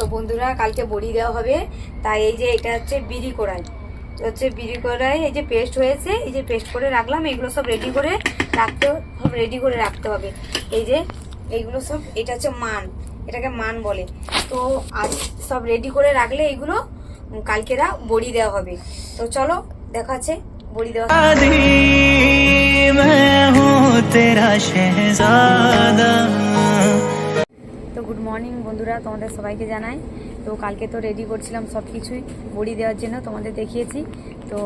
তো বন্ধুরা কালকে বড়ি দেওয়া হবে তাই এই যে এটা হচ্ছে বিড়ি কড়াই হচ্ছে বিড়ি কড়াই এই যে পেস্ট হয়েছে এই যে পেস্ট করে রাখলাম এগুলো সব রেডি করে রাখতে সব রেডি করে রাখতে হবে এই যে এইগুলো সব এটা হচ্ছে মান এটাকে মান বলে তো আজ সব রেডি করে রাখলে এইগুলো কালকেরা বড়ি দেওয়া হবে তো চলো দেখা আছে বড়ি দেওয়া তেরা শহজাদা মর্নিং বন্ধুরা তোমাদের সবাইকে জানাই। তো কালকে তো রেডি করছিলাম সব কিছুই বড়ি দেওয়ার জন্য তোমাদের দেখিয়েছি। তো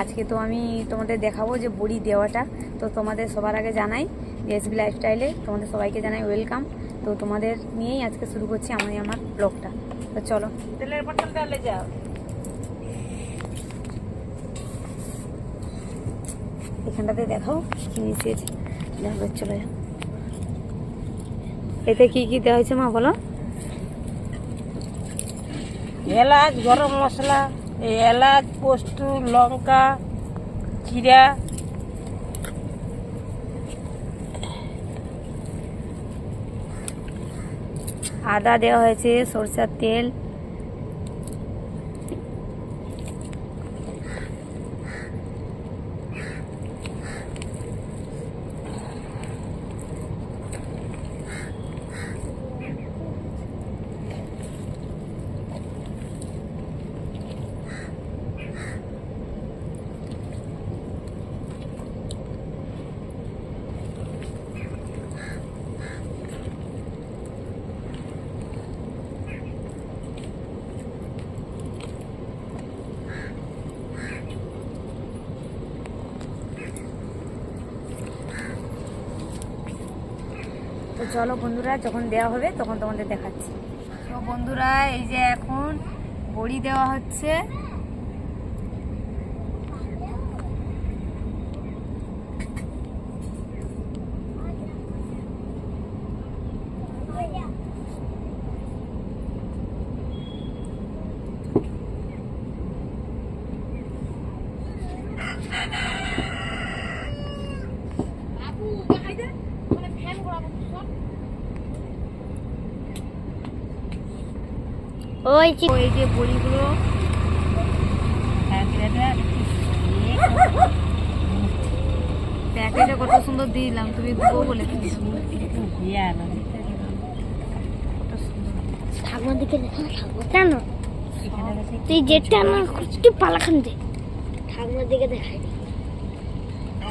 আজকে তো আমি তোমাদের দেখাবো যে বড়ি দেওয়াটা। তো তোমাদের সবার আগে জানাই এসবি লাইফস্টাইলে তোমাদের সবাইকে জানাই ওয়েলকাম তো তোমাদের নিয়েই আজকে শুরু করছি আমি আমার ব্লগটা তো চলো। তেলের বোতল ডালে যাও। এখানটাতে দেখাও কি মিশিয়েছে। দেখো চলে যাও। এতে কি কি দেওয়া হয়েছে মা বলো? এলাচ গরম মশলা এলাচ পোস্ত লঙ্কা জিরা। আদা দেওয়া হয়েছে সরষার তেল। তো চলো বন্ধুরা, যখন দেওয়া হবে তখন তোমাদের দেখাচ্ছি। তো বন্ধুরা, এই যে এখন বড়ি দেওয়া হচ্ছে। ওই এই যে বড়িগুলো। প্যাকেটে কত সুন্দর দিলাম, তুমি বলে ঠাকুমার দিকে কেন? তুই যেটা তুই পালাখান দে। ঠাকুমার দিকে দেখাই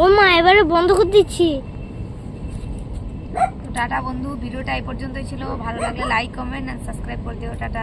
ও মা, এবারে বন্ধ করে দিচ্ছি। টাটা বন্ধু, ভিডিওটা এই পর্যন্তই ছিল। ভালো লাগলে লাইক কমেন্ট অ্যান্ড সাবস্ক্রাইব করে দিও, টাটা।